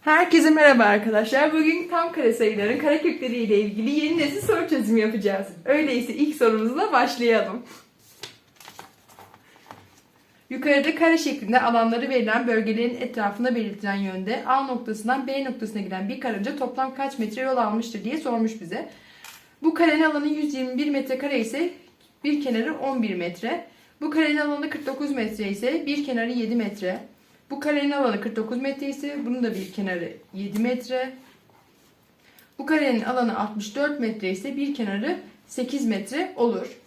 Herkese merhaba arkadaşlar. Bugün tam kare sayıların karekökleri ile ilgili yeni nesil soru çözümü yapacağız. Öyleyse ilk sorumuzla başlayalım. Yukarıda kare şeklinde alanları verilen bölgelerin etrafında belirtilen yönde A noktasından B noktasına giden bir karınca toplam kaç metre yol almıştır diye sormuş bize. Bu karenin alanı 121 metrekare ise bir kenarı 11 metre. Bu karenin alanı 49 metre ise bir kenarı 7 metre. Bu karenin alanı 49 metre ise bunun da bir kenarı 7 metre. Bu karenin alanı 64 metre ise bir kenarı 8 metre olur.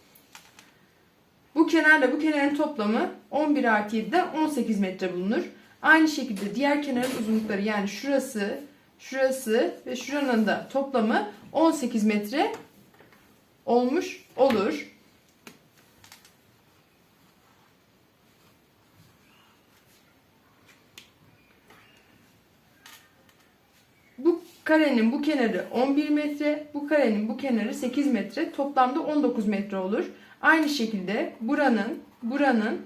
Bu kenarla bu kenarın toplamı 11 artı 7'den 18 metre bulunur. Aynı şekilde diğer kenarın uzunlukları yani şurası, şurası ve şuranın da toplamı 18 metre olmuş olur. Bu karenin bu kenarı 11 metre, bu karenin bu kenarı 8 metre, toplamda 19 metre olur. Aynı şekilde buranın, buranın,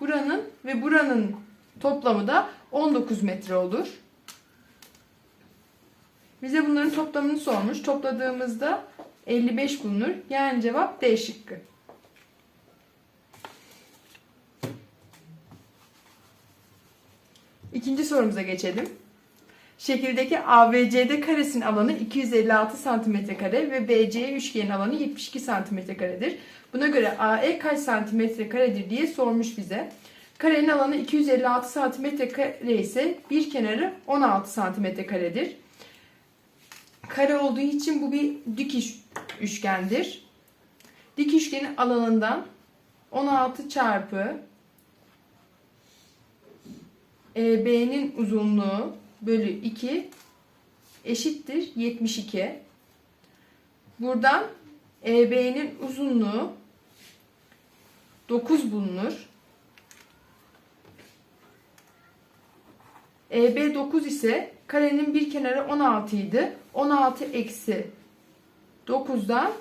buranın ve buranın toplamı da 19 metre olur. Bize bunların toplamını sormuş. Topladığımızda 55 bulunur. Yani cevap D şıkkı. İkinci sorumuza geçelim. Şekildeki ABCD karesinin alanı 256 cm kare ve BC üçgenin alanı 72 cm karedir. Buna göre AE kaç santimetre karedir diye sormuş bize. Karenin alanı 256 cm kare ise bir kenarı 16 cm karedir. Kare olduğu için bu bir dik üçgendir. Dik üçgenin alanından 16 çarpı EB'nin uzunluğu bölü 2 eşittir 72. Buradan EB'nin uzunluğu 9 bulunur. EB 9 ise karenin bir kenarı 16 idi. 16 eksi 9'dan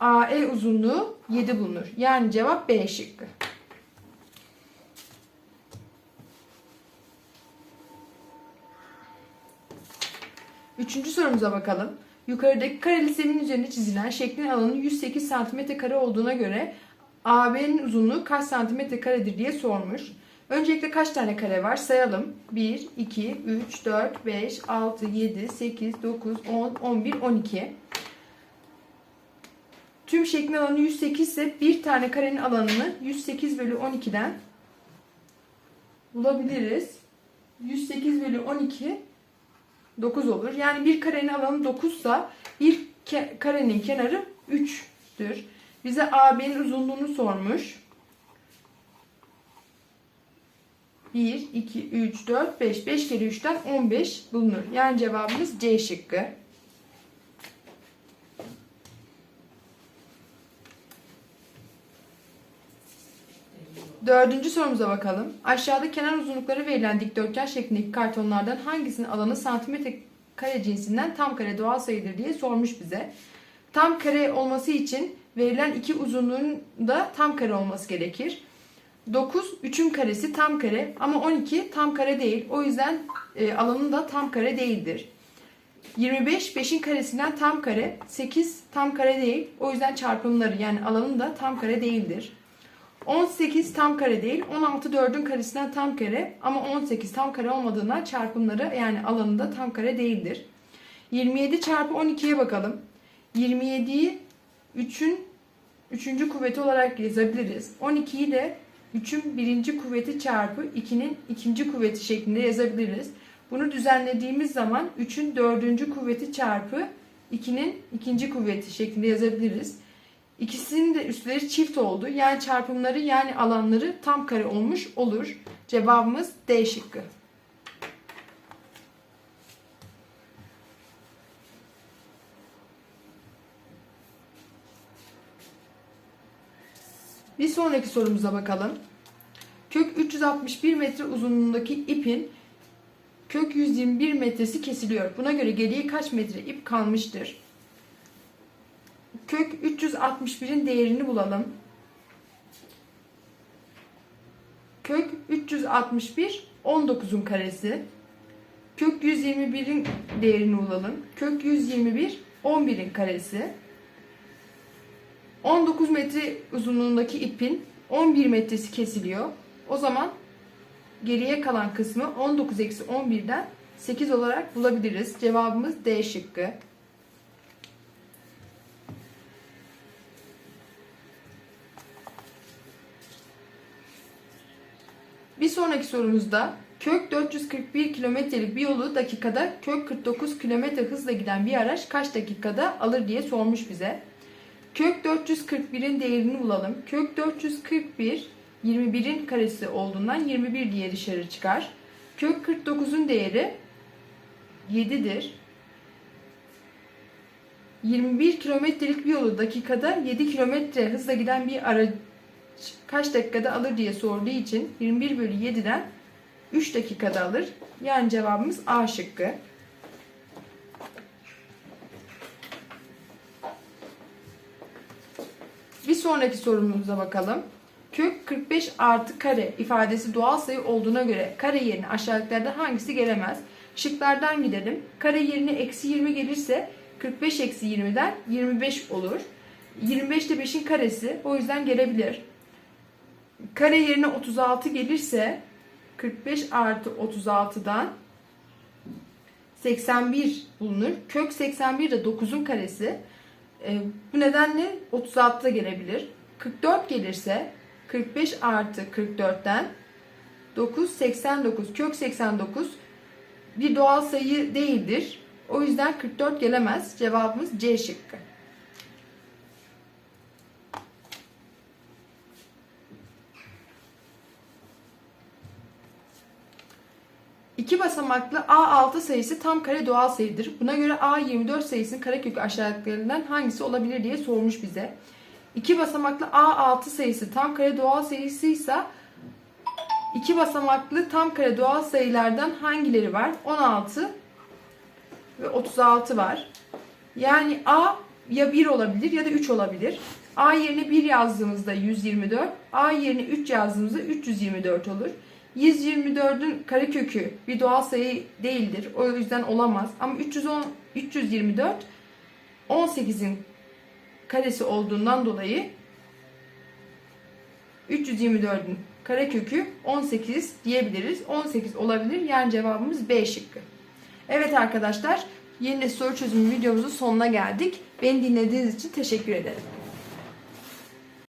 AE uzunluğu 7 bulunur. Yani cevap B şıkkı. Üçüncü sorumuza bakalım. Yukarıdaki kareli zemin üzerinde çizilen şeklin alanı 108 cm kare olduğuna göre AB'nin uzunluğu kaç santimetre karedir diye sormuş. Öncelikle kaç tane kare var sayalım. 1, 2, 3, 4, 5, 6, 7, 8, 9, 10, 11, 12. Tüm şeklin alanı 108 ise bir tane karenin alanını 108 bölü 12'den bulabiliriz. 108 bölü 12 9 olur. Yani bir karenin alanı 9 ise bir ke- karenin kenarı 3'tür. Bize AB'nin uzunluğunu sormuş. 1, 2, 3, 4, 5. 5 kere 3'ten 15 bulunur. Yani cevabımız C şıkkı. Dördüncü sorumuza bakalım. Aşağıda kenar uzunlukları verilen dikdörtgen şeklindeki kartonlardan hangisinin alanı santimetre kare cinsinden tam kare doğal sayıdır diye sormuş bize. Tam kare olması için verilen iki uzunluğun da tam kare olması gerekir. 9 3'ün karesi tam kare ama 12 tam kare değil. O yüzden e, alanı da tam kare değildir. 25 5'in karesinden tam kare, 8 tam kare değil. O yüzden çarpımları yani alanı da tam kare değildir. 18 tam kare değil. 16 4'ün karesinden tam kare ama 18 tam kare olmadığından çarpımları yani alanı da tam kare değildir. 27 çarpı 12'ye bakalım. 27'yi 3'ün 3. kuvveti olarak yazabiliriz. 12'yi de 3'ün 1. kuvveti çarpı 2'nin 2. kuvveti şeklinde yazabiliriz. Bunu düzenlediğimiz zaman 3'ün 4. kuvveti çarpı 2'nin 2. kuvveti şeklinde yazabiliriz. İkisinin de üstleri çift oldu. Yani çarpımları yani alanları tam kare olmuş olur. Cevabımız D şıkkı. Bir sonraki sorumuza bakalım. Kök 361 metre uzunluğundaki ipin kök 121 metresi kesiliyor. Buna göre geriye kaç metre ip kalmıştır? Kök 361'in değerini bulalım. Kök 361 19'un karesi. Kök 121'in değerini bulalım. Kök 121 11'in karesi. 19 metre uzunluğundaki ipin 11 metresi kesiliyor. O zaman geriye kalan kısmı 19 eksi 11'den 8 olarak bulabiliriz. Cevabımız D şıkkı. Bir sonraki sorumuzda kök 441 kilometrelik bir yolu dakikada kök 49 kilometre hızla giden bir araç kaç dakikada alır diye sormuş bize. Kök 441'in değerini bulalım. Kök 441 21'in karesi olduğundan 21 diye dışarı çıkar. Kök 49'un değeri 7'dir. 21 kilometrelik bir yolu dakikada 7 kilometre hızla giden bir araç kaç dakikada alır diye sorduğu için 21 bölü 7'den 3 dakikada alır. Yani cevabımız A şıkkı. Bir sonraki sorumuza bakalım. Kök 45 artı kare ifadesi doğal sayı olduğuna göre kare yerine aşağıdakilerden hangisi gelemez? Şıklardan gidelim. Kare yerine eksi 20 gelirse 45 eksi 20'den 25 olur. 25 de 5'in karesi o yüzden gelebilir. Kare yerine 36 gelirse 45 artı 36'dan 81 bulunur. Kök 81 de 9'un karesi. E, bu nedenle 36 da gelebilir. 44 gelirse 45 artı 44'ten 9 89 kök 89 bir doğal sayı değildir. O yüzden 44 gelemez. Cevabımız C şıkkı. İki basamaklı A6 sayısı tam kare doğal sayıdır. Buna göre A24 sayısının karekökü aşağıdakilerden hangisi olabilir diye sormuş bize. İki basamaklı A6 sayısı tam kare doğal sayısıysa iki basamaklı tam kare doğal sayılardan hangileri var? 16 ve 36 var. Yani A ya 1 olabilir ya da 3 olabilir. A yerine 1 yazdığımızda 124, A yerine 3 yazdığımızda 324 olur. 124'ün karekökü bir doğal sayı değildir. O yüzden olamaz. Ama 310 324 18'in karesi olduğundan dolayı 324'ün karekökü 18 diyebiliriz. 18 olabilir. Yani cevabımız B şıkkı. Evet arkadaşlar, yeni soru çözümü videomuzun sonuna geldik. Beni dinlediğiniz için teşekkür ederim.